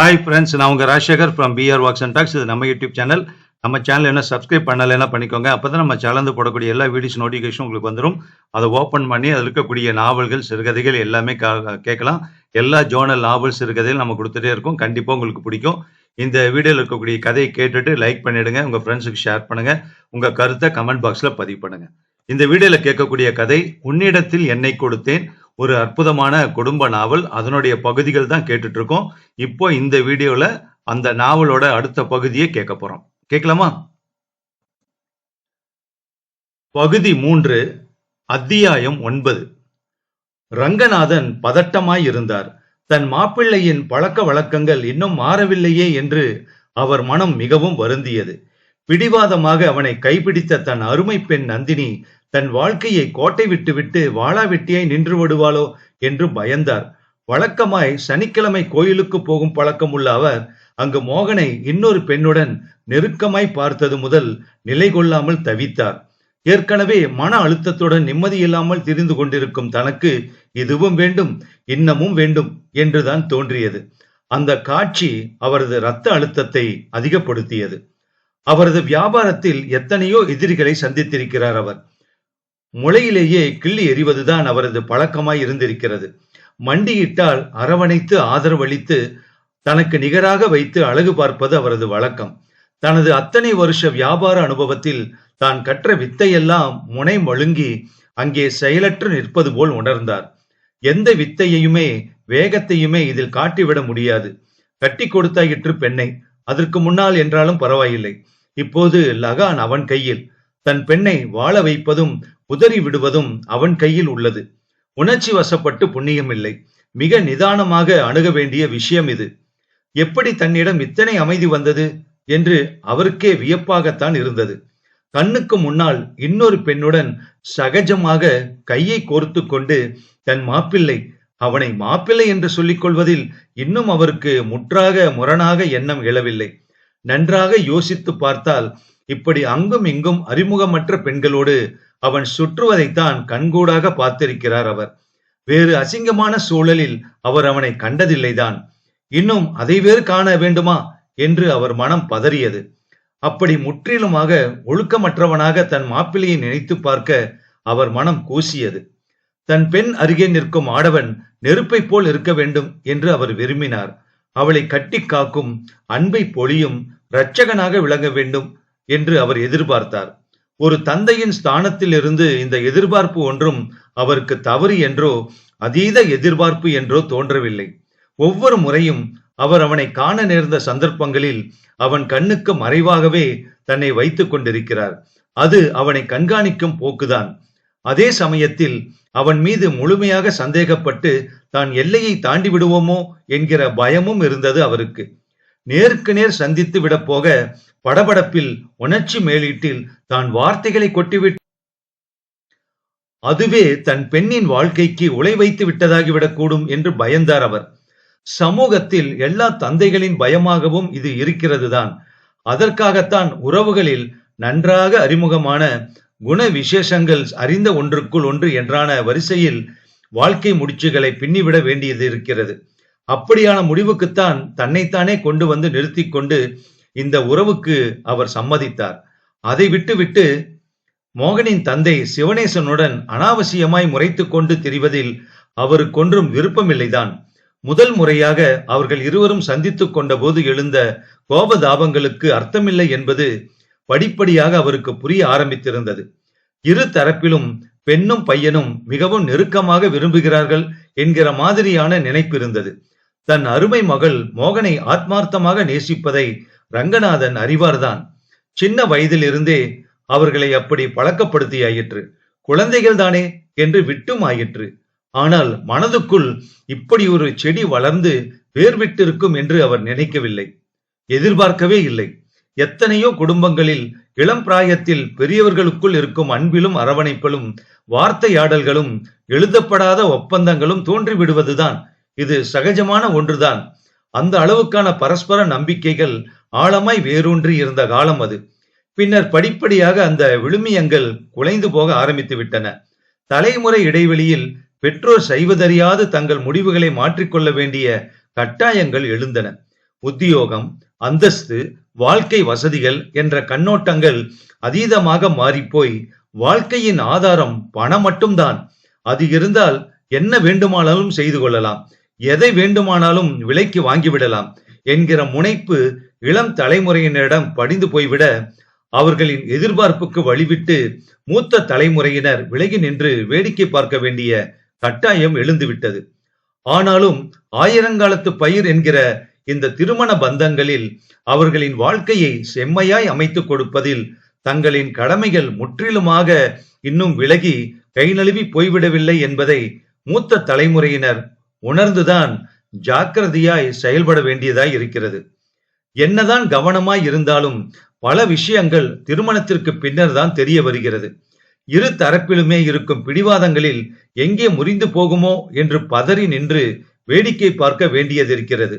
Hi friends நான் உங்கள் Rajasekar from PR walks and talks இது நம்ம யூடியூப் சேனல் நம்ம சேனல் என்ன சப்ஸ்கிரைப் பண்ணலைன்னா பண்ணிக்கோங்க. அப்போ தான் நம்ம சேனல் போடக்கூடிய எல்லா வீடியோஸ் நோட்டிஃபிகேஷன் உங்களுக்கு வந்துடும் அதை ஓப்பன் பண்ணி அதில் இருக்கக்கூடிய நாவல்கள் சிறுகதைகள் எல்லாமே கேட்கலாம். எல்லா ஜோனல் நாவல் சிறுகதையும் நம்ம கொடுத்துட்டே இருக்கோம். கண்டிப்பாக உங்களுக்கு பிடிக்கும். இந்த வீடியோவில் இருக்கக்கூடிய கதையை கேட்டுட்டு லைக் பண்ணிடுங்க. உங்கள் ஃப்ரெண்ட்ஸுக்கு ஷேர் பண்ணுங்கள் உங்கள் கருத்தை கமெண்ட் பாக்ஸில் பதிவு பண்ணுங்கள் இந்த வீடியோவில் கேட்கக்கூடிய கதை உன்னிடத்தில் என்னை கொடுத்தேன். ஒரு அற்புதமான குடும்ப நாவல். அதனுடைய பகுதிகள் தான் கேட்டுட்டு இருக்கோம் இப்போ இந்த வீடியோல அந்த நாவலோட அடுத்த பகுதியை கேட்க போறோம். கேட்கலாமா? பகுதி மூன்று அத்தியாயம் ஒன்பது. ரங்கநாதன் பதட்டமாய் இருந்தார். தன் மாப்பிள்ளையின் பழக்க வழக்கங்கள் இன்னும் மாறவில்லையே என்று அவர் மனம் மிகவும் வருந்தியது. பிடிவாதமாக அவனை கைப்பிடித்த தன் அருமை பெண் நந்தினி தன் வாழ்க்கையை கோட்டை விட்டுவிட்டு வாளா வெட்டியாய் நின்று விடுவாளோ என்று பயந்தார். வழக்கமாய் சனிக்கிழமை கோயிலுக்கு போகும் பழக்கம் உள்ள அவர் அங்கு மோகனை இன்னொரு பெண்ணுடன் நெருக்கமாய் பார்த்தது முதல் நிலை கொள்ளாமல் தவித்தார். ஏற்கனவே மன அழுத்தத்துடன் நிம்மதியில்லாமல் திரிந்து கொண்டிருக்கும் தனக்கு இதுவும் வேண்டும் இன்னமும் வேண்டும் என்றுதான் தோன்றியது. அந்த காட்சி அவரது இரத்த அழுத்தத்தை அதிகப்படுத்தியது. அவரது வியாபாரத்தில் எத்தனையோ எதிரிகளை சந்தித்திருக்கிறார் அவர். முளையிலேயே கிள்ளி எறிவதுதான் அவரது பழக்கமாய் இருந்திருக்கிறது. மண்டியிட்டால் அரவணைத்து ஆதரவளித்து தனக்கு நிகராக வைத்து அழகு பார்ப்பது அவரது வழக்கம். தனது அத்தனை வருஷ வியாபார அனுபவத்தில் தான் கற்ற வித்தையெல்லாம் முனை மழுங்கி அங்கே செயலற்று நிற்பது போல் உணர்ந்தார். எந்த வித்தையையுமே வேகத்தையுமே இதில் காட்டிவிட முடியாது. கட்டி கொடுத்தாயிற்று பெண்ணை அதற்கு முன்னால் என்றாலும் பரவாயில்லை. இப்போது லகான் அவன் கையில். தன் பெண்ணை வாழ வைப்பதும் உதறி விடுவதும் அவன் கையில் உள்ளது. உணர்ச்சி வசப்பட்டு புண்ணியமில்லை. மிக நிதானமாக அணுக வேண்டிய விஷயம் இது. எப்படி தன்னிடம் இத்தனை அமைதி வந்தது என்று அவருக்கே வியப்பாகத்தான் இருந்தது. கண்ணுக்கு முன்னால் இன்னொரு பெண்ணுடன் சகஜமாக கையை கோர்த்து கொண்டு தன் மாப்பிள்ளை அவனை மாப்பிள்ளை என்று சொல்லிக் கொள்வதில் இன்னும் அவருக்கு முற்றாக முரணாக எண்ணம் எழவில்லை. நன்றாக யோசித்து பார்த்தால் இப்படி அங்கும் இங்கும் அறிமுகமற்ற பெண்களோடு அவன் சுற்றுவதைத்தான் கண்கூடாக பார்த்திருக்கிறார் அவர். வேறு அசிங்கமான சூழலில் அவர் அவனை கண்டதில்லைதான். இன்னும் அதை வேறு காண வேண்டுமா? என்று அவர் மனம் பதறியது. அப்படி முற்றிலுமாக ஒழுக்கமற்றவனாக தன் மாப்பிள்ளையை நினைத்து பார்க்க அவர் மனம் கூசியது. தன் பெண் அருகே நிற்கும் ஆடவன் நெருப்பை போல் இருக்க வேண்டும் என்று அவர் விரும்பினார். அவளை கட்டி காக்கும் அன்பை பொழியும் இரட்சகனாக விளங்க வேண்டும் என்று அவர் எதிர்பார்த்தார். ஒரு தந்தையின் ஸ்தானத்தில் இருந்து இந்த எதிர்பார்ப்பு ஒன்றும் அவருக்கு தவறு என்றோ அதீத எதிர்பார்ப்பு என்றோ தோன்றவில்லை. ஒவ்வொரு முறையும் அவர் அவனை காண நேர்ந்த சந்தர்ப்பங்களில் அவன் கண்ணுக்கு மறைவாகவே தன்னை வைத்துக் கொண்டிருக்கிறார். அது அவனை கண்காணிக்கும் போக்குதான். அதே சமயத்தில் அவன் மீது முழுமையாக சந்தேகப்பட்டு தான் எல்லையை தாண்டி விடுவோமோ? என்கிற பயமும் இருந்தது அவருக்கு. நேருக்கு நேர் சந்தித்து விட போக படபடப்பில் உணர்ச்சி மேலீட்டில் தான் வார்த்தைகளை கொட்டிவிட்டு அதுவே தன் பெண்ணின் வாழ்க்கைக்கு உலை வைத்து விட்டதாகிவிடக்கூடும் என்று பயந்தார் அவர். சமூகத்தில் எல்லா தந்தைகளின் பயமாகவும் இது இருக்கிறதுதான். அதற்காகத்தான் உறவுகளில் நன்றாக அறிமுகமான குண விசேஷங்கள் அறிந்த ஒன்றுக்குள் ஒன்று என்றான வரிசையில் வாழ்க்கை முடிச்சுகளை பின்னிவிட வேண்டியது இருக்கிறது. அப்படியான முடிவுக்குத்தான் தன்னைத்தானே கொண்டு வந்து நிறுத்தி கொண்டு இந்த உறவுக்கு அவர் சம்மதித்தார். அதை விட்டுவிட்டு மோகனின் தந்தை சிவனேசனுடன் அனாவசியமாய் முறைத்து கொண்டு திரிவதில் அவருக்கொன்றும் விருப்பமில்லைதான். முதல் முறையாக அவர்கள் இருவரும் சந்தித்துக் கொண்டபோது எழுந்த கோபதாபங்களுக்கு அர்த்தமில்லை என்பது படிப்படியாக அவருக்கு புரிய ஆரம்பித்திருந்தது. இரு தரப்பிலும் பெண்ணும் பையனும் மிகவும் நெருக்கமாக விரும்புகிறார்கள் என்கிற மாதிரியான நினைப்பு இருந்தது. தன் அருமை மகள் மோகனை ஆத்மார்த்தமாக நேசிப்பதை ரங்கநாதன் அறிவார்தான். சின்ன வயதிலிருந்தே அவர்களை அப்படி பழக்கப்படுத்தியாயிற்று. குழந்தைகள் தானே என்று விட்டும் ஆயிற்று. ஆனால் மனதுக்குள் இப்படி ஒரு செடி வளர்ந்து வேர் விட்டிருக்கும் என்று அவர் நினைக்கவில்லை. எதிர்பார்க்கவே இல்லை. எத்தனையோ குடும்பங்களில் இளம் பிராயத்தில் பெரியவர்களுக்குள் இருக்கும் அன்பிலும் அரவணைப்பிலும் வார்த்தையாடல்களும் எழுதப்படாத ஒப்பந்தங்களும் தோன்றி விடுவதுதான் இது சகஜமான ஒன்றுதான். அந்த அளவுக்கான பரஸ்பர நம்பிக்கைகள் ஆழமாய் வேரூன்றி இருந்த காலம் அது. பின்னர் படிப்படியாக அந்த விழுமியங்கள் குலைந்து போக ஆரம்பித்து விட்டன. தலைமுறை இடைவெளியில் பெற்றோர் செய்வதறியாது தங்கள் முடிவுகளை மாற்றிக்கொள்ள வேண்டிய கட்டாயங்கள் எழுந்தன. உத்தியோகம் அந்தஸ்து வாழ்க்கை வசதிகள் என்ற கண்ணோட்டங்கள் அதீதமாக மாறிப்போய் வாழ்க்கையின் ஆதாரம் பணம் மட்டும்தான். அது இருந்தால் என்ன வேண்டுமானாலும் செய்து கொள்ளலாம். எதை வேண்டுமானாலும் விலைக்கு வாங்கிவிடலாம் என்கிற முனைப்பு இளம் தலைமுறையினரிடம் படிந்து போய்விட அவர்களின் எதிர்பார்ப்புக்கு வழிவிட்டு மூத்த தலைமுறையினர் விலகி நின்று வேடிக்கை பார்க்க வேண்டிய கட்டாயம் எழுந்துவிட்டது. ஆனாலும் ஆயிரங்காலத்து பயிர் என்கிற இந்த திருமண பந்தங்களில் அவர்களின் வாழ்க்கையை செம்மையாய் அமைத்துக் கொடுப்பதில் தங்களின் கடமைகள் முற்றிலுமாக இன்னும் விலகி கை நழுவி போய்விடவில்லை என்பதை மூத்த தலைமுறையினர் உணர்ந்துதான் ஜாக்கிரதையாய் செயல்பட வேண்டியதாய் இருக்கிறது. என்னதான் கவனமாய் இருந்தாலும் பல விஷயங்கள் திருமணத்திற்கு பின்னர் தான் தெரிய வருகிறது. இரு தரப்பிலுமே இருக்கும் பிடிவாதங்களில் எங்கே முறிந்து போகுமோ என்று பதறி நின்று வேடிக்கை பார்க்க வேண்டியதிருக்கிறது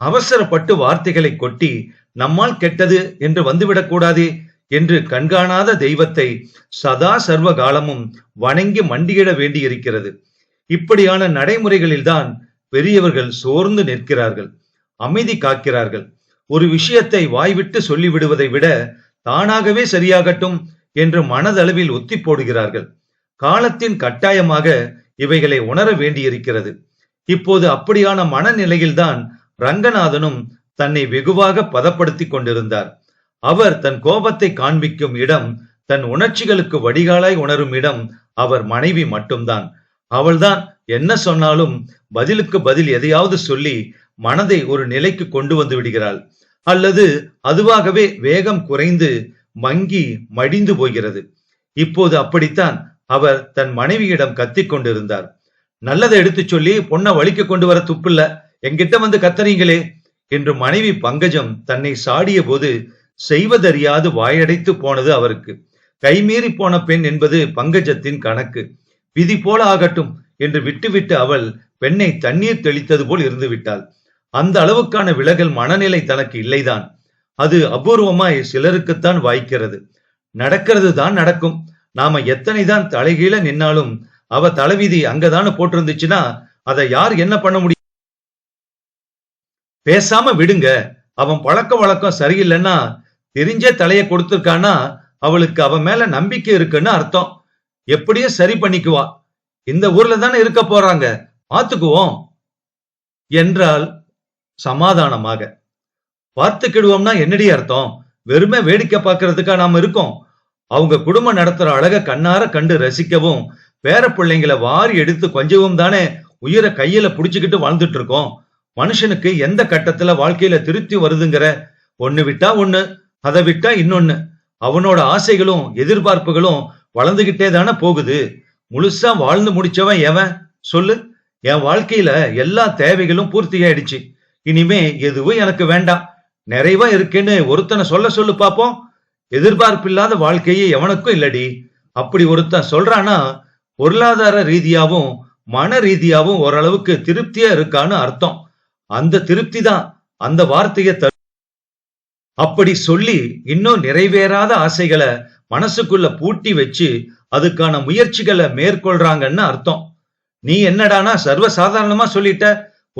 அவசரப்பட்டு வார்த்தைகளை கொட்டி நம்மால் கெட்டது என்று வந்துவிடக்கூடாதே என்று கண்காணாத தெய்வத்தை சதா சர்வ காலமும் வணங்கி மண்டியிட வேண்டியிருக்கிறது. இப்படியான நடைமுறைகளில்தான் பெரியவர்கள் சோர்ந்து நிற்கிறார்கள் அமைதி காக்கிறார்கள். ஒரு விஷயத்தை வாய்விட்டு சொல்லிவிடுவதை விட தானாகவே சரியாகட்டும் என்று மனதளவில் ஒத்தி போடுகிறார்கள். காலத்தின் கட்டாயமாக இவைகளை உணர வேண்டியிருக்கிறது. இப்போது அப்படியான மனநிலையில்தான் ரங்கநாதனும் தன்னை வெகுவாக பதப்படுத்திக் கொண்டிருந்தார். அவர் தன் கோபத்தை காண்பிக்கும் இடம் தன் உணர்ச்சிகளுக்கு வடிகாலாய் உணரும் இடம் அவர் மனைவி மட்டும்தான். அவள்தான் என்ன சொன்னாலும் பதிலுக்கு பதில் எதையாவது சொல்லி மனதை ஒரு நிலைக்கு கொண்டு வந்து விடுகிறாள். அல்லது அதுவாகவே வேகம் குறைந்து மங்கி மடிந்து போகிறது. இப்போது அப்படித்தான் அவர் தன் மனைவியிடம் கத்திக் கொண்டிருந்தார். நல்லதை எடுத்துச் சொல்லி பொண்ணை வழிக்கு கொண்டு வர துப்பில்ல. என்கிட்ட வந்து கத்தறீங்களே என்று மனைவி பங்கஜம் தன்னை சாடிய போது செய்வதறியாது வாயடைத்து போனது அவருக்கு. கைமீறி போன பெண் என்பது பங்கஜத்தின் கணக்கு. விதி போல ஆகட்டும் என்று விட்டுவிட்டு அவள் பெண்ணை தண்ணீர் தெளித்தது போல் இருந்து விட்டாள். அந்த அளவுக்கான விலகல் மனநிலை தனக்கு இல்லைதான். அது அபூர்வமாய் சிலருக்குத்தான் வாய்க்கிறது. நடக்கிறது தான் நடக்கும். நாம எத்தனை தான் தலைகீழ நின்னாலும் அவ தலைவிதி அங்கதானே போட்டிருந்துச்சுன்னா அதை யார் என்ன பண்ண முடியும்? பேசாம விடுங்க. அவன் பழக்க வழக்கம் சரியில்லைன்னா தெரிஞ்சே தலையை கொடுத்துருக்கானா அவளுக்கு அவன் மேல நம்பிக்கை இருக்குன்னு அர்த்தம். எப்படியும் சரி பண்ணிக்குவா. இந்த ஊர்ல தானே இருக்க போறாங்க. பாத்துக்குவோம். என்றால் சமாதானமாக. பார்த்துக்கிடுவோம்னா என்னடி அர்த்தம்? வெறுமை வேடிக்கை பார்க்கறதுக்கா நாம இருக்கோம். அவங்க குடும்பம் நடத்துற அழக கண்ணார கண்டு ரசிக்கவும் பேர பிள்ளைங்களை வாரி எடுத்து கொஞ்சவும் தானே உயிரை கையில புடிச்சுக்கிட்டு வாழ்ந்துட்டு இருக்கோம். மனுஷனுக்கு எந்த கட்டத்துல வாழ்க்கையில திருப்தி வருதுங்கிற ஒண்ணு விட்டா ஒண்ணு அதை விட்டா இன்னொன்னு அவனோட ஆசைகளும் எதிர்பார்ப்புகளும் வளர்ந்துகிட்டே தானே போகுது. முழுசா வாழ்ந்து முடிச்சவன் எவன்? சொல்லு. என் வாழ்க்கையில எல்லா தேவைகளும் பூர்த்தி ஆயிடுச்சு இனிமே எதுவும் எனக்கு வேண்டாம். நிறைவா இருக்கேன்னு ஒருத்தனை சொல்ல சொல்லு பாப்போம். எதிர்பார்ப்பில்லாத வாழ்க்கையே எவனுக்கும் இல்லடி. அப்படி ஒருத்தன் சொல்றானா பொருளாதார ரீதியாவும் மன ரீதியாவும் ஓரளவுக்கு திருப்தியா இருக்கான்னு அர்த்தம். அந்த திருப்தி தான் அந்த வார்த்தையை தரு. அப்படி சொல்லி இன்னும் நிறைவேறாத ஆசைகளை மனசுக்குள்ள பூட்டி வச்சு அதுக்கான முயற்சிகளை மேற்கொள்றாங்கன்னு அர்த்தம். நீ என்னடானா சர்வ சாதாரணமா சொல்லிட்ட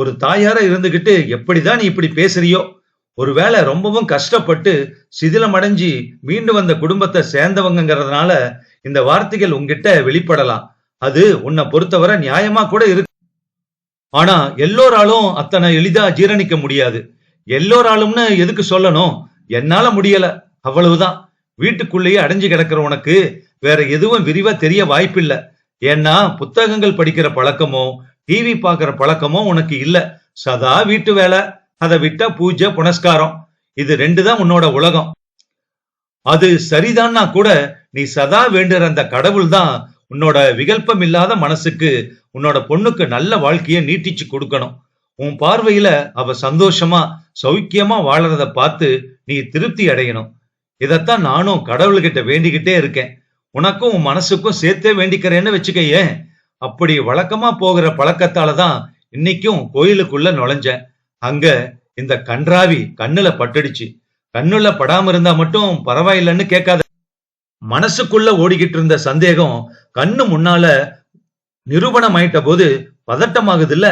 ஒரு தாயாரா இருந்துகிட்டு எப்படிதான் நீ இப்படி பேசுறியோ ஒருவேளை ரொம்பவும் கஷ்டப்பட்டு சிதிலம் அடைஞ்சி மீண்டு வந்த குடும்பத்தை சேர்ந்தவங்கிறதுனால இந்த வார்த்தைகள் உங்ககிட்ட வெளிப்படலாம். அது உன்னை பொறுத்தவரை நியாயமா கூட இருக்கு. ஆனா எல்லோராலும் அத்தனை எளிதா ஜீரணிக்க முடியாது. எல்லோராலும்னு எதுக்கு சொல்லணும்? என்னால முடியல. அவ்வளவுதான். வீட்டுக்குள்ளேயே அடைஞ்சு கிடக்கிற உனக்கு வேற எதுவும் விரிவா தெரிய வாய்ப்பில்லை. ஏன்னா புத்தகங்கள் படிக்கிற பழக்கமோ டிவி பாக்குற பழக்கமும் உனக்கு இல்ல. சதா வீட்டு வேலை. அதை விட்டா பூஜை புனஸ்காரம். இது ரெண்டு தான் உன்னோட உலகம். அது சரிதான்னா கூட நீ சதா வேண்டுற அந்த கடவுள் தான் உன்னோட விகல்பம் இல்லாத மனசுக்கு உன்னோட பொண்ணுக்கு நல்ல வாழ்க்கையை நீட்டிச்சு கொடுக்கணும். உன் பார்வையில அவ சந்தோஷமா சௌக்கியமா வாழறத பார்த்து நீ திருப்தி அடையணும். இதத்தான் நானும் கடவுள்கிட்ட வேண்டிக்கிட்டே இருக்கேன். உனக்கும் உன் மனசுக்கும் சேர்த்தே வேண்டிக்கிறேன்னு வச்சுக்கையே அப்படி வழக்கமா போகிற பழக்கத்தால தான் இன்னைக்கும் கோயிலுக்குள்ள நுழைஞ்சேன். அங்க இந்த கன்றாவி கண்ணுல பட்டுடுச்சு. கண்ணுல படாம இருந்தா மட்டும் பரவாயில்லைன்னு கேட்காத மனசுக்குள்ள ஓடிக்கிட்டு இருந்த சந்தேகம் கண்ணு முன்னால நிரூபணம் ஆயிட்ட போது பதட்டமாகுது இல்ல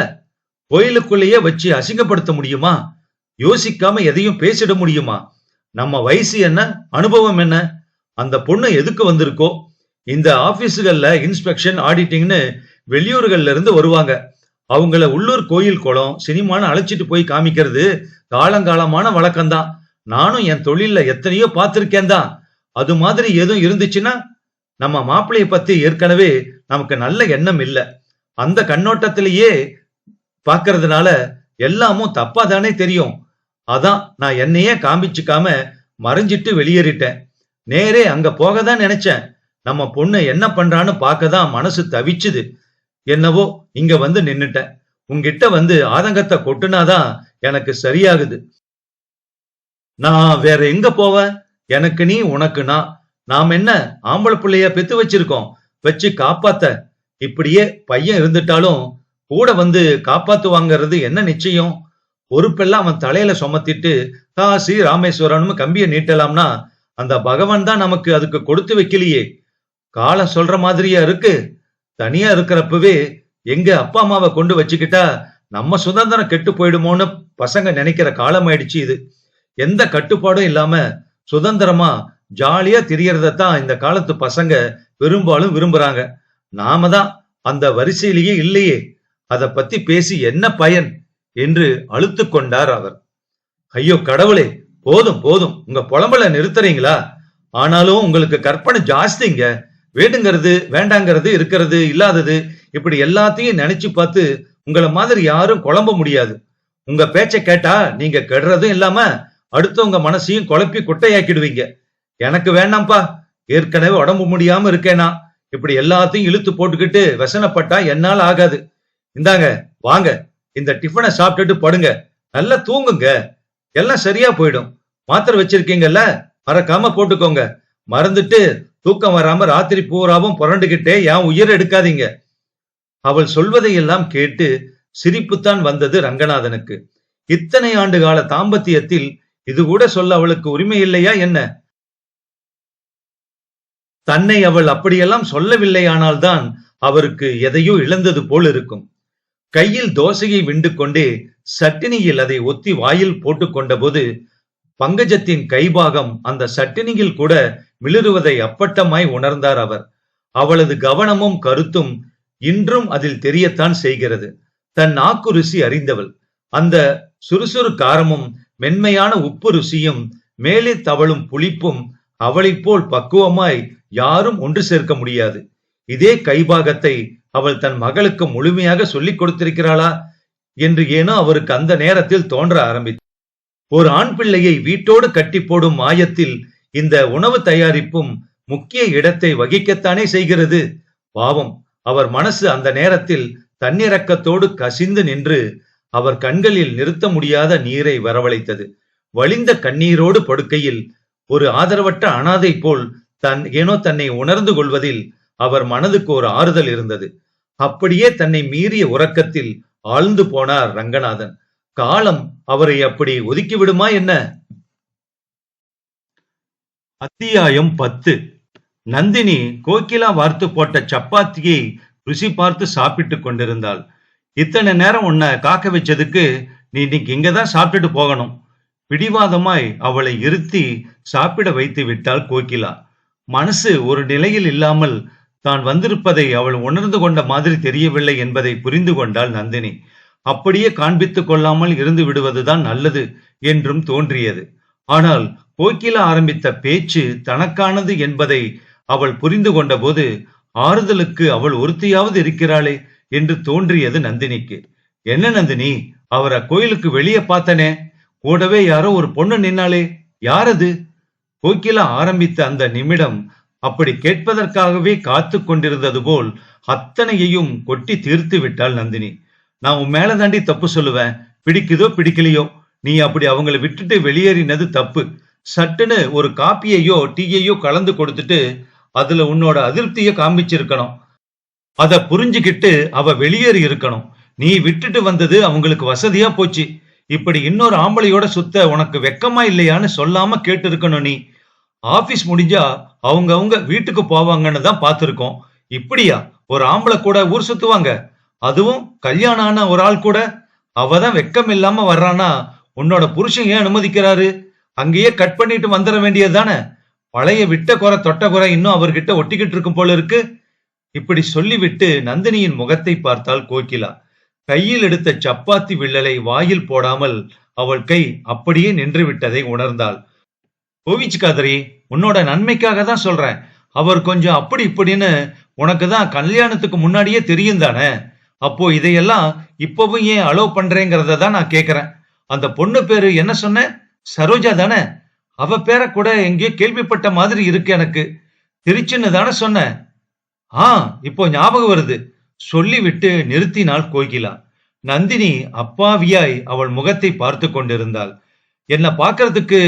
கோயிலுக்குள்ளேயே வச்சு அசிங்கப்படுத்த முடியுமா? யோசிக்காம எதையும் பேசிட முடியுமா? நம்ம வயசு என்ன? அனுபவம் என்ன? அந்த பொண்ணு எதுக்கு வந்திருக்கோ? இந்த ஆபீஸுகள்ல இன்ஸ்பெக்ஷன் ஆடிட்டிங்னு வெளியூர்கள்ல இருந்து வருவாங்க. அவங்கள உள்ளூர் கோயில் குளம் சினிமான்னு அழைச்சிட்டு போய் காமிக்கிறது காலங்காலமான வழக்கம்தான். நானும் என் தொழில்ல எத்தனையோ பார்த்திருக்கேன் தான் அது மாதிரி எதுவும் இருந்துச்சுன்னா நம்ம மாப்பிள்ளைய பத்தி ஏற்கனவே நமக்கு நல்ல எண்ணம் இல்லை. அந்த கண்ணோட்டத்திலேயே பார்க்கறதுனால எல்லாமும் தப்பா தானே தெரியும். அதான் நான் என்னையே காமிச்சுக்காம மறைஞ்சிட்டு வெளியேறிட்டேன். நேரே அங்க போக தான் நினைச்சேன். நம்ம பொண்ணு என்ன பண்றான்னு பார்க்க தான் மனசு தவிச்சுது. என்னவோ இங்க வந்து நின்னுட்டேன். உங்ககிட்ட வந்து ஆதங்கத்தை கொட்டுனாதான் எனக்கு சரியாகுது. நான் வேற எங்க போவேன் எனக்கு நீ உனக்கு நான். நாம் என்ன ஆம்பளை பிள்ளைய பெத்து வச்சிருக்கோம்? வச்சு காப்பாத்த. இப்படியே பையன் இருந்துட்டாலும் கூட வந்து காப்பாத்துவாங்கிறது என்ன நிச்சயம்? பொறுப்பெல்லாம் அவன் தலையில சுமத்திட்டு காசி ராமேஸ்வரனும் கம்பியை நீட்டலாம்னா அந்த பகவான் தான் நமக்கு அதுக்கு கொடுத்து வைக்கலையே. காலம் சொல்ற மாதிரியா இருக்கு. தனியா இருக்கிறப்பவே எங்க அப்பா அம்மாவை கொண்டு வச்சுக்கிட்டா நம்ம சுதந்திரம் கெட்டு போயிடுமோன்னு பசங்க நினைக்கிற காலம் ஆயிடுச்சு இது. எந்த கட்டுப்பாடும் இல்லாம சுதந்திரமா ஜாலியா திரியறத தான் இந்த காலத்து பசங்க பெரும்பாலும் விரும்புறாங்க. நாம தான் அந்த வரிசையிலேயே இல்லையே. அத பத்தி பேசி என்ன பயன் என்று அழுத்து கொண்டார் அவர். ஐயோ கடவுளே போதும் போதும். உங்க புலம்பல நிறுத்துறீங்களா? ஆனாலும் உங்களுக்கு கற்பனை ஜாஸ்திங்க. வேண்டுங்கிறது வேண்டாங்கிறது இருக்கிறது இல்லாதது இப்படி எல்லாத்தையும் நினைச்சு பார்த்து உங்களை மாதிரி யாரும் குழம்ப முடியாது. உங்க பேச்சை கேட்டா நீங்க கெடுறதும் இல்லாம அடுத்தவங்க மனசையும் குழப்பி குட்டையாக்கிடுவீங்க. எனக்கு வேண்டாம்ப்பா ஏற்கனவே உடம்பு முடியாம இருக்கேனா? இப்படி எல்லாத்தையும் இழுத்து போட்டுக்கிட்டு வசனப்பட்டா என்னால் ஆகாது. இந்தாங்க வாங்க இந்த டிஃபனை சாப்பிட்டுட்டு படுங்க. நல்லா தூங்குங்க. எல்லாம் சரியா போயிடும். மாத்திரை வச்சிருக்கீங்கல்ல? மறக்காம போட்டுக்கோங்க. மறந்துட்டு தூக்கம் வராம ராத்திரி பூராவும் புரண்டுகிட்டே என் உயிர் எடுக்காதீங்க? அவள் சொல்வதையெல்லாம் கேட்டு சிரிப்புத்தான் வந்தது ரங்கநாதனுக்கு. இத்தனை ஆண்டு கால தாம்பத்தியத்தில் இது கூட சொல்ல அவளுக்கு உரிமை இல்லையா என்ன? தன்னை அவள் அப்படியெல்லாம் சொல்லவில்லையானால்தான் அவருக்கு எதையோ இழந்தது போல் இருக்கும். கையில் தோசையை விண்டு கொண்டே சட்டினியில் அதை ஒத்தி வாயில் போட்டுக்கொண்டபோது பங்கஜத்தின் கைபாகம் அந்த சட்டினியில் கூட மிளிருவதை அப்பட்டமாய் உணர்ந்தார் அவர். அவளது கவனமும் கருத்தும் இன்றும் அதில் தெரியத்தான் செய்கிறது. தன் நாக்கு ருசி அறிந்தவள். அந்த சுறுசுறு காரமும் மென்மையான உப்பு ருசியும் மேலே தவழும் புளிப்பும் அவளைப் போல் பக்குவமாய் யாரும் ஒன்று சேர்க்க முடியாது. இதே கைபாகத்தை அவள் தன் மகளுக்கு முழுமையாக சொல்லிக் கொடுத்திருக்கிறாளா என்று ஏனோ அவருக்கு அந்த நேரத்தில் தோன்ற ஆரம்பித்து ஒரு ஆண் பிள்ளையை வீட்டோடு கட்டி போடும் மாயத்தில் இந்த உணவு தயாரிப்பும் முக்கிய இடத்தை வகிக்கத்தானே செய்கிறது. பாவம் அவர் மனசு அந்த நேரத்தில் தன்னிறக்கத்தோடு கசிந்து நின்று அவர் கண்களில் நிறுத்த முடியாத நீரை வரவழைத்தது. வலிந்த கண்ணீரோடு படுக்கையில் ஒரு ஆதரவற்ற அனாதை போல் தன் ஏனோ தன்னை உணர்ந்து கொள்வதில் அவர் மனதுக்கு ஒரு ஆறுதல் இருந்தது. அப்படியே தன்னை மீறிய உறக்கத்தில் ஆழ்ந்து போனார் ரங்கநாதன். காலம் அவரை அப்படி ஒதுக்கிவிடுமா என்ன? அத்தியாயம் பத்து. நந்தினி கோகிலா வார்த்து போட்ட சப்பாத்தியை ருசி பார்த்து சாப்பிட்டு கொண்டிருந்தாள். இத்தனை நேரம் உன்னை காக்க வச்சதுக்கு நீ இன்னைக்கு இங்கதான் சாப்பிட்டுட்டு போகணும். பிடிவாதமாய் அவளை இருத்தி சாப்பிட வைத்து விட்டாள் கோகிலா மனசு ஒரு நிலையில் இல்லாமல் தான் வந்திருப்பதை அவள் உணர்ந்து கொண்ட மாதிரி தெரியவில்லை என்பதை புரிந்து கொண்டாள் நந்தினி. அப்படியே காண்பித்துக் கொள்ளாமல் இருந்து விடுவதுதான் நல்லது என்றும் தோன்றியது. ஆனால் போக்கிலா ஆரம்பித்த பேச்சு தனக்கானது என்பதை அவள் புரிந்து கொண்டபோது ஆறுதலுக்கு அவள் ஒருத்தியாவது இருக்கிறாளே என்று தோன்றியது நந்தினிக்கு. என்ன நந்தினி அவரை கோயிலுக்கு வெளியே பார்த்தனே? கூடவே யாரோ ஒரு பொண்ணு நின்னாளே? யாரது? கோகிலா ஆரம்பித்த அந்த நிமிடம் அப்படி கேட்பதற்காகவே காத்து கொண்டிருந்தது போல் அத்தனையையும் கொட்டி தீர்த்து விட்டாள் நந்தினி. நான் உன் மேல தாண்டி தப்பு சொல்லுவேன். பிடிக்குதோ பிடிக்கலையோ? நீ அப்படி அவங்களை விட்டுட்டு வெளியேறினது தப்பு. சட்டுன்னு ஒரு காப்பியையோ டீயையோ கலந்து கொடுத்துட்டு அதுல உன்னோட அதிருப்தியை காமிச்சிருக்கணும் அதை புரிஞ்சுக்கிட்டு அவ வெளியேறி இருக்கணும். நீ விட்டுட்டு வந்தது அவங்களுக்கு வசதியா போச்சு. இப்படி இன்னொரு ஆம்பளையோட சுத்த உனக்கு வெக்கமா இல்லையான்னு சொல்லாம கேட்டு இருக்கணும் நீ. ஆபீஸ் முடிஞ்சா அவங்க அவங்க வீட்டுக்கு போவாங்கன்னு தான் பார்த்துருக்கோம். இப்படியா? ஒரு ஆம்பளை கூட ஊர் சுத்துவாங்க. அதுவும் கல்யாணம் ஆன ஒரு ஆள் கூட. அவ தான் வெக்கம் இல்லாம வர்றானா? உன்னோட புருஷன் ஏன் அனுமதிக்கிறாரு? அங்கேயே கட் பண்ணிட்டு வந்துட வேண்டியது தானே? பழைய விட்ட குறை தொட்ட குறை இன்னும் அவர்கிட்ட ஒட்டிக்கிட்டு இருக்கும் போல இருக்கு. இப்படி சொல்லிவிட்டு நந்தினியின் முகத்தை பார்த்தால் கோகிலா. கையில் எடுத்த சப்பாத்தி வில்லலை வாயில் போடாமல் அவள் கை அப்படியே நின்று விட்டதை உணர்ந்தாள். கோவிச்சுக்காதரி உன்னோட நன்மைக்காக தான் சொல்றேன். அவர் கொஞ்சம் அப்படி இப்படின்னு உனக்கு தான் கல்யாணத்துக்கு முன்னாடியே தெரியும் தானே? அப்போ இதையெல்லாம் இப்பவும் ஏன் அலோவ் பண்றேங்கிறத தான் நான் கேக்குறேன். அந்த பொண்ணு பேரு என்ன சொன்ன? சரோஜா தானே? அவ பேரை கூட எங்கேயோ கேள்விப்பட்ட மாதிரி இருக்கு எனக்கு. திருச்சின்னு தானே சொன்ன. ஆ இப்போ ஞாபகம் வருது. சொல்லிவிட்டு நிறுத்தினாள் கோகிலா. நந்தினி அப்பாவியாய் அவள் முகத்தை பார்த்து கொண்டிருந்தாள். என்னை பார்க்கறதுக்கு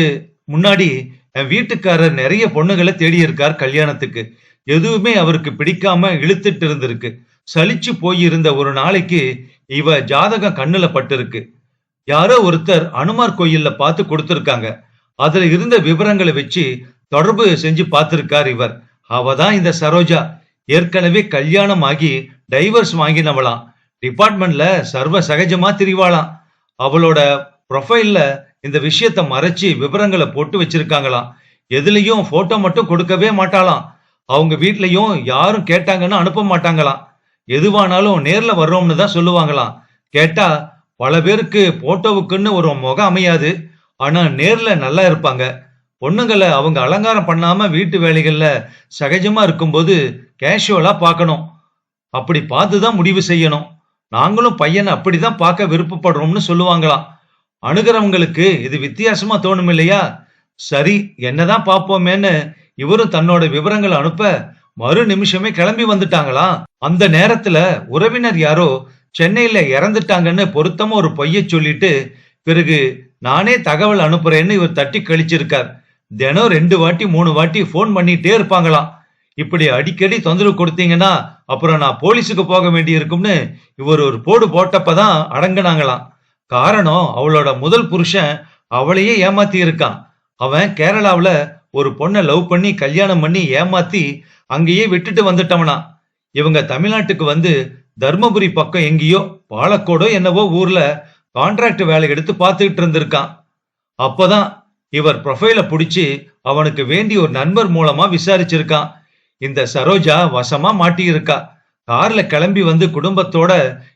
முன்னாடி என் வீட்டுக்காரர் நிறைய பொண்ணுகளை தேடி இருக்கார் கல்யாணத்துக்கு. எதுவுமே அவருக்கு பிடிக்காம இழுத்துட்டு இருந்திருக்கு. சலிச்சு போயிருந்த ஒரு நாளைக்கு இவ ஜாதகம் கண்ணுல பட்டிருக்கு. யாரோ ஒருத்தர் அனுமார் கோயில்ல பார்த்து கொடுத்துருக்காங்க. அதுல இருந்த விவரங்களை வச்சு தொடர்பு செஞ்சு பார்த்திருக்கார் இவர். அவ தான் இந்த சரோஜா. ஏற்கனவே கல்யாணம் ஆகி டைவர்ஸ் வாங்கினவளாம். டிபார்ட்மெண்ட்ல சர்வ சகஜமா திரிவாளாம். அவளோட ப்ரொஃபைல்ல இந்த விஷயத்த மறைச்சு விவரங்களை போட்டு வச்சிருக்காங்களாம். எதுலயும் போட்டோ மட்டும் கொடுக்கவே மாட்டாளாம். அவங்க வீட்லயும் யாரும் கேட்டாங்கன்னு அனுப்ப மாட்டாங்களாம். எதுவானாலும் நேர்ல வர்றோம்னு தான் சொல்லுவாங்களாம். கேட்டா பல பேருக்கு போட்டோவுக்குன்னு ஒரு முகம் அமையாது. ஆனா நேர்ல நல்லா இருப்பாங்க. பொண்ணுங்களை அவங்க அலங்காரம் பண்ணாம வீட்டு வேலைகள்ல சகஜமா இருக்கும்போது கேஷுவலா பார்க்கணும். அப்படி பார்த்து தான் முடிவு செய்யணும். நாங்களும் பையனை அப்படிதான் பார்க்க விருப்பப்படுறோம்னு சொல்லுவாங்களாம். அணுகிறவங்களுக்கு இது வித்தியாசமா தோணும் இல்லையா சரி என்னதான் பார்ப்போமேன்னு இவரும் தன்னோட விவரங்களை அனுப்ப மறு நிமிஷமே கிளம்பி வந்துட்டாங்களாம். அந்த நேரத்துல உறவினர் யாரோ சென்னையில இறந்துட்டாங்கன்னு பொருத்தமா ஒரு பொய்ய சொல்லிட்டு பிறகு நானே தகவல் அனுப்புறேன்னு இவர் தட்டி கழிச்சிருக்கார். தினம் ரெண்டு வாட்டி மூணு வாட்டி ஃபோன் பண்ணிட்டே இருப்பாங்களாம். இப்படி அடிக்கடி தொந்தரவு கொடுத்தீங்கன்னா அப்புறம் நான் போலீஸுக்கு போக வேண்டி இருக்கும்னு இவர் ஒரு போடு போட்டப்பதான் அடங்குனாங்களாம். காரணம் அவளோட முதல் புருஷன் அவளையே ஏமாத்தி இருக்கான். அவன் கேரளாவில் ஒரு பொண்ணை லவ் பண்ணி கல்யாணம் பண்ணி ஏமாத்தி அங்கேயே விட்டுட்டு வந்துட்டவனா இவங்க தமிழ்நாட்டுக்கு வந்து தர்மபுரி பக்கம் எங்கேயோ பாலக்கோடோ என்னவோ ஊர்ல கான்ட்ராக்ட் வேலை எடுத்து பார்த்துக்கிட்டு இருந்திருக்கான். அப்பதான் இவர் ப்ரொஃபைல பிடிச்சி அவனுக்கு வேண்டி ஒரு நண்பர் மூலமா விசாரிச்சிருக்கான். இந்த சரோஜா வசமா மாட்டியிருக்கா. கார்ல கிளம்பி வந்து குடும்பத்தோட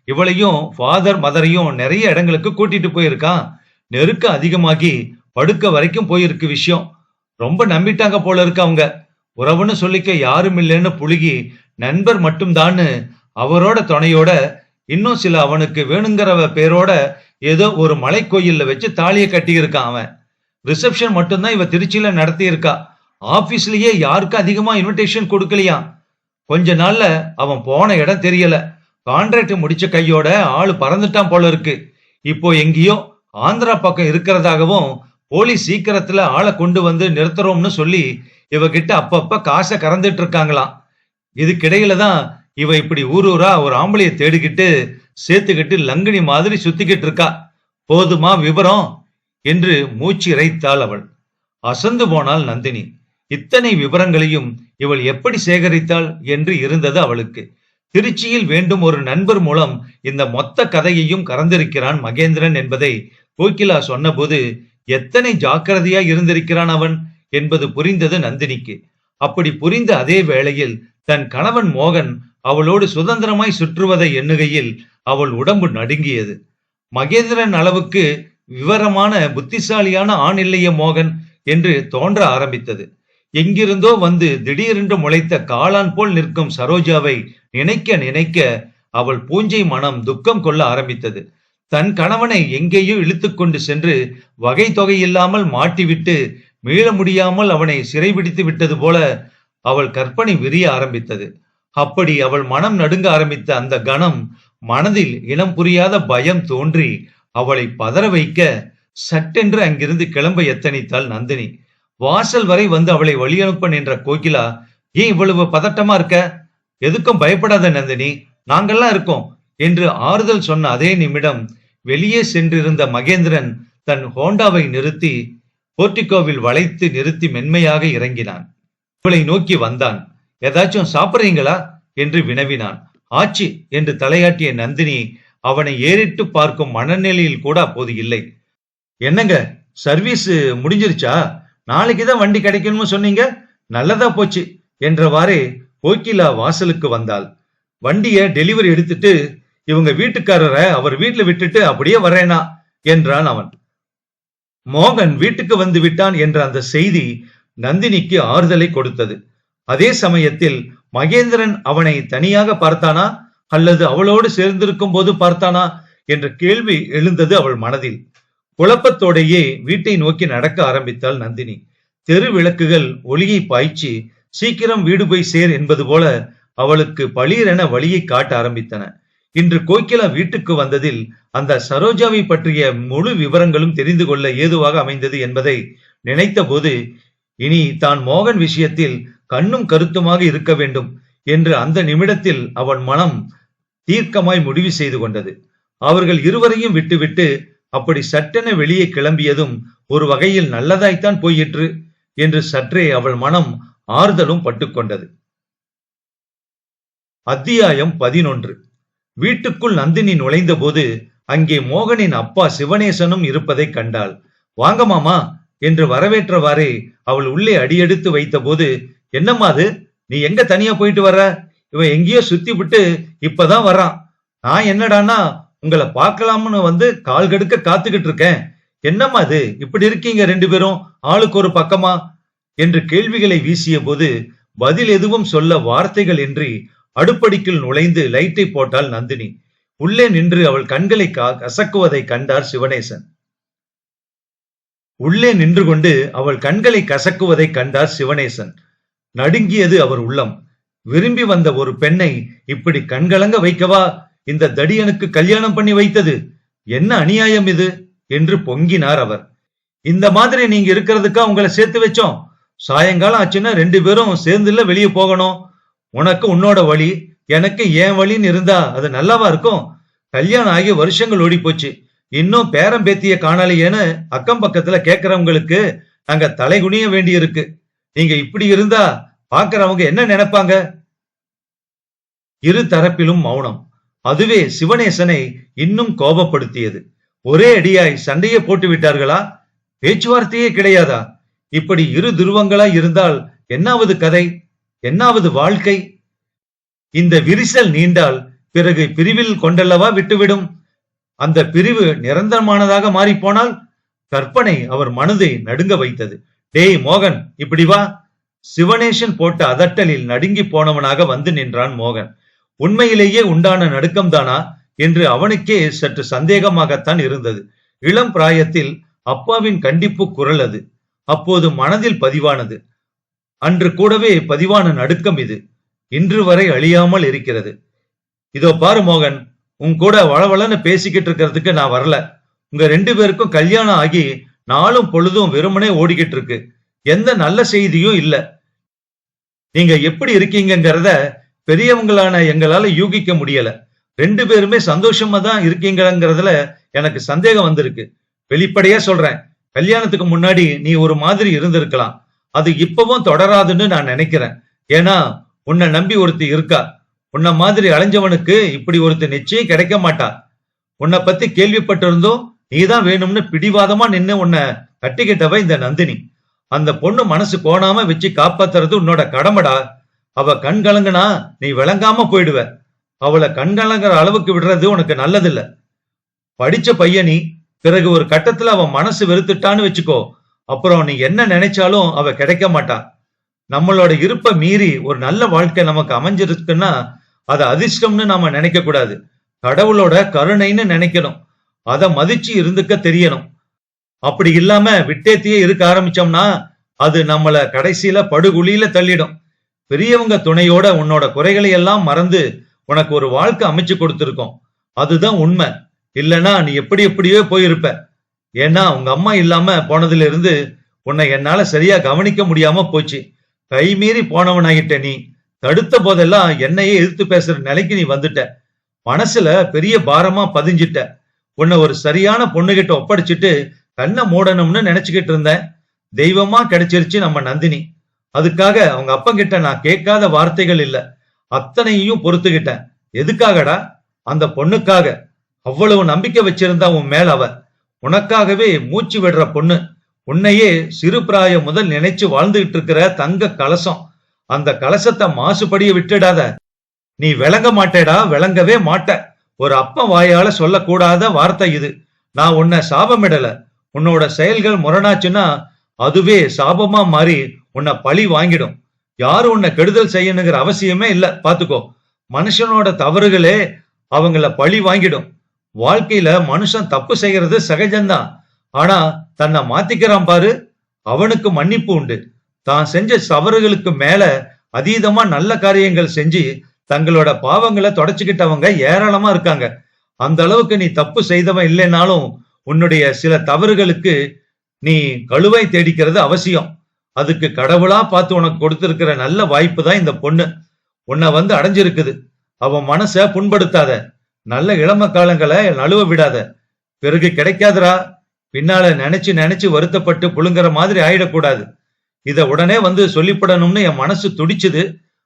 இவளையும் ஃபாதர் மதரையும் நிறைய இடங்களுக்கு கூட்டிட்டு போயிருக்கான். நெருக்கம் அதிகமாகி படுக்க வரைக்கும் போயிருக்கு விஷயம். ரொம்ப நம்பிட்டாங்க போல இருக்கு அவங்க. உறவுன்னு சொல்லிக்க யாரும் இல்லைன்னு புழுகி நண்பர் மட்டும்தான்னு அவரோட துணையோட இன்னும் சில அவனுக்கு வேணுங்கிறவ பேரோட ஏதோ ஒரு மலை கோயில்ல வச்சு தாலியை கட்டியிருக்கான் அவன். ரிசப்ஷன் மட்டும்தான் இவ திருச்சியில நடத்தியிருக்கா. ஆபீஸ்லயே யாருக்கும் அதிகமா இன்விடேஷன் கொடுக்கலையாம். கொஞ்ச நாள்ல அவன் போன இடம் தெரியல. கான்ட்ராக்ட் முடிச்ச கையோட ஆளு பறந்துட்டான் போல இருக்கு. இப்போ எங்கேயோ ஆந்திரா பக்கம் இருக்கிறதாகவும் போலீஸ் சீக்கிரத்துல ஆளை கொண்டு வந்து நிறுத்துறோம்னு சொல்லி இவகிட்ட அப்பப்ப காசை கறந்துட்டு இருக்காங்களாம். இதுக்கிடையில தான் இவ இப்படி ஊர் ஊரா ஒரு ஆம்பளைய தேடிக்கிட்டு சேர்த்துக்கிட்டு லங்கினி மாதிரி சுத்திக்கிட்டு இருக்கா. போதுமா விவரம்? என்று மூச்சு இறைத்தாள் அவள். அசந்து போனாள் நந்தினி. இத்தனை விவரங்களையும் இவள் எப்படி சேகரித்தாள் என்று இருந்தது அவளுக்கு. திருச்சியில் வேண்டும் ஒரு நண்பர் மூலம் இந்த மொத்த கதையையும் கறந்திருக்கிறான் மகேந்திரன் என்பதை கோகிலா சொன்னபோது எத்தனை ஜாக்கிரதையா இருந்திருக்கிறான் அவன் என்பது புரிந்தது நந்தினிக்கு. அப்படி புரிந்த அதே வேளையில் தன் கணவன் மோகன் அவளோடு சுதந்திரமாய் சுற்றுவதை எண்ணுகையில் அவள் உடம்பு நடுங்கியது. மகேந்திரன் அளவுக்கு விவரமான புத்திசாலியான ஆண் இல்லைய மோகன் என்று தோன்ற ஆரம்பித்தது. எங்கிருந்தோ வந்து திடீரென்று முளைத்த காளான் போல் நிற்கும் சரோஜாவை நினைக்க நினைக்க அவள் பூஞ்சை மனம் துக்கம் கொள்ள ஆரம்பித்தது. தன் கணவனை எங்கேயோ இழுத்துக்கொண்டு சென்று வகை தொகை இல்லாமல் மாட்டிவிட்டு மீள முடியாமல் அவனை சிறைபிடித்து விட்டது போல அவள் கற்பனை விரிய ஆரம்பித்தது. அப்படி அவள் மனம் நடுங்க ஆரம்பித்த அந்த கணம் மனதில் இனம் புரியாத பயம் தோன்றி அவளை பதற வைக்க சட்டென்று அங்கிருந்து கிளம்ப எத்தனித்தாள் நந்தினி. வாசல் வரை வந்து அவளை வழியனுப்ப நின்ற கோகிலா ஏன் இவ்வளவு பதட்டமா இருக்க? எதுக்கும் பயப்படாத நந்தினி நாங்கெல்லாம் இருக்கோம் என்று ஆறுதல் சொன்ன அதே நிமிடம் வெளியே சென்றிருந்த மகேந்திரன் தன் ஹோண்டாவை நிறுத்தி போர்டிகோவில் வளைத்து நிறுத்தி மென்மையாக இறங்கினான். இவளை நோக்கி வந்தான். ஏதாச்சும் சாப்பிடுறீங்களா? என்று வினவினான். ஆச்சி! என்று தலையாட்டிய நந்தினி அவனை ஏறிட்டு பார்க்கும் மனநிலையில் கூட அப்போது இல்லை. என்னங்க? சர்வீஸ் முடிஞ்சிருச்சா? நாளைக்கு தான் வண்டி கிடைக்கணும்னு சொன்னீங்க? நல்லதா போச்சு! என்றவாறே கோகிலா வாசலுக்கு வந்தாள். வண்டிய டெலிவரி எடுத்துட்டு இவங்க வீட்டுக்காரரை அவர் வீட்டுல விட்டுட்டு அப்படியே வரேனா? என்றான் அவன். மோகன் வீட்டுக்கு வந்து விட்டான் என்ற அந்த செய்தி நந்தினிக்கு ஆறுதலை கொடுத்தது. அதே சமயத்தில் மகேந்திரன் அவனை தனியாக பார்த்தானா? அல்லது அவளோடு சேர்ந்திருக்கும் போது பார்த்தானா? என்ற கேள்வி எழுந்தது அவள் மனதில். குழப்பத்தோடையே வீட்டை நோக்கி நடக்க ஆரம்பித்தாள் நந்தினி. தெரு விளக்குகள் ஒளியை பாய்ச்சி சீக்கிரம் வீடு போய் சேர் என்பது போல அவளுக்கு பளீரென வழியை காட்ட ஆரம்பித்தன. இன்று கோகிலா வீட்டுக்கு வந்ததில் அந்த சரோஜாவை பற்றிய முழு விவரங்களும் தெரிந்து கொள்ள ஏதுவாக அமைந்தது என்பதை நினைத்த போது இனி தான் மோகன் விஷயத்தில் கண்ணும் கருத்துமாக இருக்க வேண்டும் என்று அந்த நிமிடத்தில் அவன் மனம் தீர்க்கமாய் முடிவு செய்து கொண்டது. அவர்கள் இருவரையும் விட்டுவிட்டு அப்படி சட்டென வெளியே கிளம்பியதும் ஒரு வகையில் நல்லதாய்த்தான் போயிற்று என்று சற்றே அவள் மனம் ஆறுதலும் பட்டுக்கொண்டது அத்தியாயம் பதினொன்று. வீட்டுக்குள் நந்தினி நுழைந்தபோது அங்கே மோகனின் அப்பா சிவனேசனும் இருப்பதைக் கண்டாள். வாங்க மாமா என்று வரவேற்றவாறே அவள் உள்ளே அடியெடுத்து வைத்தபோது என்னம்மா அது? நீ எங்க தனியா போயிட்டு வர்ற? இவன் எங்கேயோ சுத்தி விட்டு இப்பதான் வர்றான். நான் என்னடான்னா உங்களை பார்க்கலாம்னு வந்து கால் கடுக்க காத்துக்கிட்டு இருக்கேன். என்னம்மா அது? இப்படி இருக்கீங்க ரெண்டு பேரும்? ஆளுக்கு ஒரு பக்கமா? என்று கேள்விகளை வீசிய போது பதில் எதுவும் சொல்ல வார்த்தைகள் இன்றி அடுப்படிக்குள் நுழைந்து லைட்டை போட்டாள் நந்தினி. உள்ளே நின்று அவள் கண்களை கா- கசக்குவதை கண்டார் சிவனேசன். உள்ளே நின்று கொண்டு அவள் கண்களை கசக்குவதை கண்டார் சிவனேசன். நடுங்கியது அவர் உள்ளம். விரும்பி வந்த ஒரு பெண்ணை இப்படி கண்கலங்க வைக்கவா? இந்த தடியனுக்கு கல்யாணம் பண்ணி வைத்தது. என்ன அநியாயம் இது? என்று பொங்கினார் அவர். இந்த மாதிரி நீங்க இருக்கிறதுக்கா உங்களை சேர்த்து வச்சோம்? சாயங்காலம் ஆச்சுன்னா ரெண்டு பேரும் சேர்ந்துல வெளியே போகணும். உனக்கு உன்னோட வழி எனக்கு ஏன் வழின்னு இருந்தா அது நல்லாவா இருக்கும்? கல்யாணம் ஆகி வருஷங்கள் ஓடி போச்சு இன்னும் பேரம் பேத்திய காணலையேன்னு அக்கம் பக்கத்துல கேக்குறவங்களுக்கு நாங்க தலைகுனிய வேண்டி இருக்கு நீங்க இப்படி இருந்தா பாக்குறவங்க என்ன நினைப்பாங்க? இரு தரப்பிலும் மௌனம். அதுவே சிவனேசனை இன்னும் கோபப்படுத்தியது. ஒரே அடியாய் சண்டையை போட்டு விட்டார்களா? பேச்சுவார்த்தையே கிடையாதா? இப்படி இரு துருவங்களா இருந்தால் என்னாவது கதை? என்னாவது வாழ்க்கை? இந்த விரிசல் நீண்டால் பிறகு பிரிவில் கொண்டல்லவா விட்டுவிடும்? அந்த பிரிவு நிரந்தரமானதாக மாறிப்போனால் கற்பனை அவர் மனதை நடுங்க வைத்தது. டேய் மோகன் இப்படி வா. சிவனேசன் போட்ட அதட்டலில் நடுங்கி போனவனாக வந்து நின்றான் மோகன். உண்மையிலேயே உண்டான நடுக்கம்தானா என்று அவனுக்கே சற்று சந்தேகமாகத்தான் இருந்தது. இளம் பிராயத்தில் அப்பாவின் கண்டிப்பு குரல் அது. அப்போது மனதில் பதிவானது. அன்று கூடவே பதிவான நடுக்கம் இது. இன்று வரை அழியாமல் இருக்கிறது. இதோ பாரு மோகன் உன் கூட வளவளன்னு பேசிக்கிட்டு இருக்கிறதுக்கு நான் வரல. உங்க ரெண்டு பேருக்கும் கல்யாணம் ஆகி நாளும் பொழுதும் வெறுமனே ஓடிக்கிட்டு இருக்கு எந்த நல்ல செய்தியும் இல்ல. நீங்க எப்படி இருக்கீங்கங்கிறத பெரியவங்களான எங்களால யூகிக்க முடியல. ரெண்டு பேருமே சந்தோஷமா தான் இருக்கீங்கிறதுல எனக்கு சந்தேகம் வந்திருக்கு. வெளிப்படையா சொல்றேன். கல்யாணத்துக்கு முன்னாடி நீ ஒரு மாதிரி இருந்திருக்கலாம். அது இப்பவும் தொடராதுன்னு நான் நினைக்கிறேன். ஏன்னா உன்னை நம்பி ஒருத்தி இருக்கா? உன்னை மாதிரி அலைஞ்சவனுக்கு இப்படி ஒருத்தர் நிச்சயம் கிடைக்க மாட்டா. உன்னை பத்தி கேள்விப்பட்டிருந்தோம். நீதான் வேணும்னு பிடிவாதமா நின்று உன்னை கட்டிக்கிட்டவ இந்த நந்தினி. அந்த பொண்ணு மனசு கோணாம வச்சு காப்பாத்துறது உன்னோட கடமைடா. அவ கண் கலங்குனா நீ விளங்காம போயிடுவ. அவளை கண் கலங்குற அளவுக்கு விடுறது உனக்கு நல்லதில்ல. படிச்ச பையனி பிறகு ஒரு கட்டத்துல அவன் மனசு வெறுத்துட்டான்னு வச்சுக்கோ. அப்புறம் நீ என்ன நினைச்சாலும் அவ கிடைக்க மாட்டா. நம்மளோட இருப்ப மீறி ஒரு நல்ல வாழ்க்கை நமக்கு அமைஞ்சிருக்குன்னா அது அதிர்ஷ்டம்னு நாம நினைக்க கூடாது. கடவுளோட கருணைன்னு நினைக்கணும். அதை மதிச்சு இருந்துக்க தெரியணும். அப்படி இல்லாம விட்டேத்தியே இருக்க ஆரம்பிச்சோம்னா அது நம்மள கடைசியில படுகுழியில தள்ளிடும். பெரியவங்க துணையோட உன்னோட குறைகளை எல்லாம் மறந்து உனக்கு ஒரு வாழ்க்கை அமைச்சு கொடுத்துருக்கோம். அதுதான் உண்மை. இல்லனா நீ எப்படி எப்படியோ போயிருப்ப. ஏன்னா உங்க அம்மா இல்லாம போனதுல இருந்து உன்னை என்னால சரியா கவனிக்க முடியாம போச்சு. கை மீறி போனவனாகிட்ட நீ. தடுத்த போதெல்லாம் என்னையே எதிர்த்து பேசுற நிலைக்கு நீ வந்துட்ட. மனசுல பெரிய பாரமா பதிஞ்சிட்ட. உன்னை ஒரு சரியான பொண்ணுகிட்ட ஒப்படைச்சிட்டு கண்ணை மூடணும்னு நினைச்சுக்கிட்டு இருந்தேன். தெய்வமா கிடைச்சிருச்சு நம்ம நந்தினி. அதுக்காக அவங்க அப்பங்கிட்ட நான் கேட்காத வார்த்தைகள் இல்ல. அத்தனையும் பொறுத்துக்கிட்டேன். எதுக்காகடா? அந்த பொண்ணுக்காக. அவ்வளவு நம்பிக்கை வச்சிருந்தா உன் மேல அவ. உனக்காகவே மூச்சு விடுற பொண்ணு. உன்னையே சிறு பிராயம் முதல் நினைச்சு வாழ்ந்துகிட்டு இருக்கிற தங்க கலசம். அந்த கலசத்தை மாசுபடிய விட்டுடாத. நீ விளங்க மாட்டேடா விளங்கவே மாட்ட. ஒரு அப்ப வாயால சொல்லக்கூடாத வார்த்தை இது. நான் உன்னை சாபமிடல. உன்னோட செயல்கள் முரணாச்சுன்னா அதுவே சாபமா மாறி உன்னை பழி வாங்கிடும். யாரும் உன்னை கெடுதல் செய்யணுங்கிற அவசியமே இல்ல. பாத்துக்கோ. மனுஷனோட தவறுகளே அவங்கள பழி வாங்கிடும். வாழ்க்கையில மனுஷன் தப்பு செய்யறது சகஜம்தான். ஆனா தன்னை மாத்திக்கிறான் பாரு. அவனுக்கு மன்னிப்பு உண்டு. தான் செஞ்ச தவறுகளுக்கு மேல அதீதமா நல்ல காரியங்கள் செஞ்சு தங்களோட பாவங்களை தொடச்சுக்கிட்டவங்க ஏராளமா இருக்காங்க. அந்த அளவுக்கு நீ தப்பு செய்தவன் இல்லைனாலும் உன்னுடைய சில தவறுகளுக்கு நீ கழுவை தேடிக்கிறது அவசியம். அதுக்கு கடவுளா பார்த்து உனக்கு கொடுத்திருக்கிற நல்ல வாய்ப்பு தான் இந்த பொண்ணு. உன்னை வந்து அடைஞ்சிருக்குது. அவன் மனச புண்படுத்தாத நல்ல இளம காலங்களை நழுவ விடாத. பிறகு கிடைக்காதரா பின்னால நினைச்சு நினைச்சு வருத்தப்பட்டு புழுங்குற மாதிரி ஆயிடக்கூடாது. இத உடனே வந்து சொல்லிப்படணும்னு என் மனசு துடிச்சுது.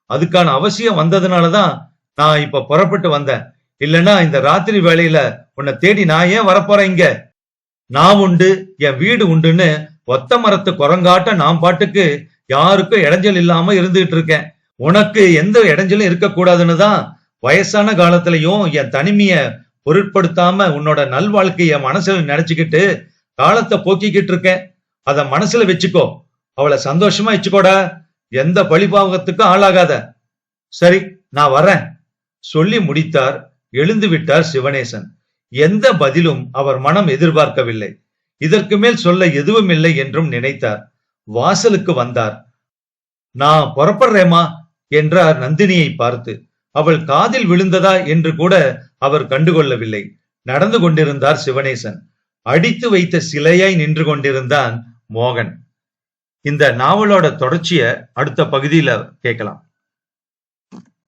அதுக்கான அவசியம் வந்ததுனாலதான் நான் இப்ப புறப்பட்டு வந்தேன். இல்லைன்னா இந்த ராத்திரி வேலையில உன்னை தேடி நான் ஏன் வரப்போறேன் இங்க? நான் உண்டு என் வீடு உண்டுன்னு ஒத்த மரத்து குரங்காட்ட நான் பாட்டுக்கு யாருக்கும் இடைஞ்சல் இல்லாம இருந்துகிட்டு இருக்கேன். உனக்கு எந்த இடைஞ்சலும் இருக்கக்கூடாதுன்னு தான் வயசான காலத்திலையும் என் தனிமைய பொருட்படுத்தாம உன்னோட நல்வாழ்க்கைய மனசுல நினைச்சுக்கிட்டு காலத்தை போக்கிக்கிட்டு இருக்கேன். அத மனசுல வச்சுக்கோ. அவளை சந்தோஷமா வச்சுக்கோடா. எந்த பழிபாவகத்துக்கும் ஆளாகாத. சரி நான் வரேன் சொல்லி முடித்தார் எழுந்து விட்டார் சிவனேசன். எந்த பதிலும் அவர் மனம் எதிர்பார்க்கவில்லை. இதற்கு மேல் சொல்ல எதுவும் இல்லை என்றும் நினைத்தார். வாசலுக்கு வந்தார். நான் புறப்படுறேமா என்றார் நந்தினியை பார்த்து. அவள் காதில் விழுந்ததா? என்று கூட அவர் கண்டுகொள்ளவில்லை. நடந்து கொண்டிருந்தார் சிவனேசன். அடித்து வைத்த சிலையாய் நின்று கொண்டிருந்தான் மோகன். இந்த நாவலோட தொடர்ச்சிய அடுத்த பகுதியில கேட்கலாம்.